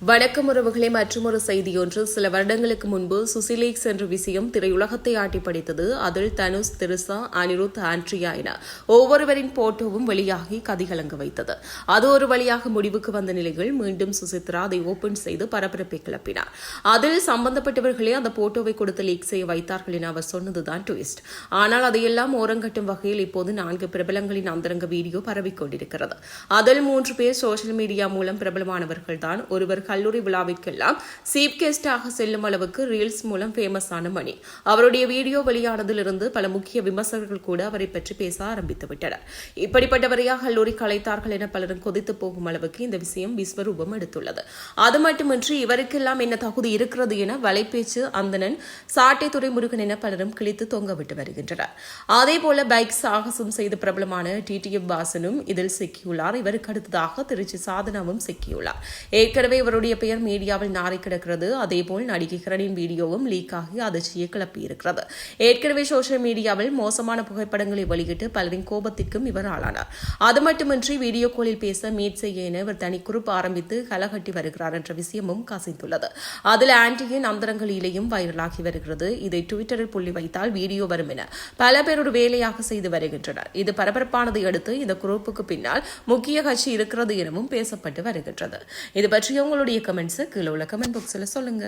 வணக்கம் உறவுகளே மற்றொரு செய்தியொன்று சில வருடங்களுக்கு முன்பு சுசிலேக்ஸ் என்ற விஷயம் திரையுலகத்தை ஆட்டி படித்தது. அதில் தனுஷ் திருசா அனிருத் ஆண்ட்ரியா என ஒவ்வொருவரின் போட்டோவும் வெளியாகி கதிகலங்க வைத்தது. அது ஒரு வழியாக முடிவுக்கு வந்த நிலையில் மீண்டும் சுசித்ரா அதை ஓபன் செய்து பரபரப்பை கிளப்பினார். அதில் சம்பந்தப்பட்டவர்களே அந்த போட்டோவை கொடுத்து லீக் செய்ய வைத்தார்கள் என அவர் சொன்னதுதான் ட்விஸ்ட் ஆனால் அதையெல்லாம் ஓரங்கட்டும் வகையில் இப்போது நான்கு பிரபலங்களின் அந்தரங்க வீடியோ பரவிக் கொண்டிருக்கிறது. அதில் மூன்று பேர் சோசியல் மீடியா மூலம் பிரபலமானவர்கள்தான். ஒருவர் கல்லூரி விழாவிற்கெல்லாம் சீப் கெஸ்டாக செல்லும் அளவுக்கு ரீல்ஸ் மூலம் ஃபேமஸ் ஆன மணி. அவருடைய வீடியோ வெளியானதிலிருந்து பல முக்கிய விமர்சகர்கள் கூட அவரை பற்றி பேச ஆரம்பித்து விட்டனர். இப்படிப்பட்டவரையா கல்லூரி கலைத்தார்கள் என பலரும் கொதித்து போகும் அளவுக்கு இந்த விஷயம் விஸ்வரூபம் எடுத்துள்ளது. அது மட்டுமின்றி இவருக்கெல்லாம் என்ன தகுதி இருக்கிறது என வலைப்பேச்சு அந்தனன் சாட்டை துறைமுருகன் என பலரும் கிழித்து தொங்கவிட்டு வருகின்றனர். அதேபோல பைக் சாகசம் செய்து பிரபலமான டிடிஎம் வாசனும் இதில் சிக்கியுள்ளார். இவருக்கு அடுத்ததாக திருச்சி சாதனாவும் சிக்கியுள்ளார். ஏற்கனவே இவர் அவருடைய பெயர் மீடியாவில் நாரை கிடக்கிறது. அதேபோல் நடிகை கிரணின் வீடியோவும் லீக் ஆகி அதிர்ச்சியை கிளப்பியிருக்கிறது. ஏற்கனவே சோசியல் மீடியாவில் மோசமான புகைப்படங்களை வெளியிட்டு பலரின் கோபத்திற்கும் இவர் ஆளானார். அது மட்டுமின்றி வீடியோ காலில் பேச மீட் செய்ய என இவர் தனி குரூப் ஆரம்பித்து கலகட்டி வருகிறார் என்ற விஷயமும் கசிந்துள்ளது. அதில் ஆன்டியின் அந்தரங்களிலேயும் வைரலாகி வருகிறது. இதை ட்விட்டரில் புள்ளி வைத்தால் வீடியோ வரும் என பல பேர் ஒரு வேலையாக செய்து வருகின்றனர். இது பரபரப்பானதை அடுத்து இந்த குரூப்புக்கு பின்னால் முக்கிய கட்சி இருக்கிறது எனவும் பேசப்பட்டு வருகின்றது. இது பற்றி உங்களுடைய கமெண்ட்ஸை கீழே உள்ள கமெண்ட் பாக்ஸில் சொல்லுங்க.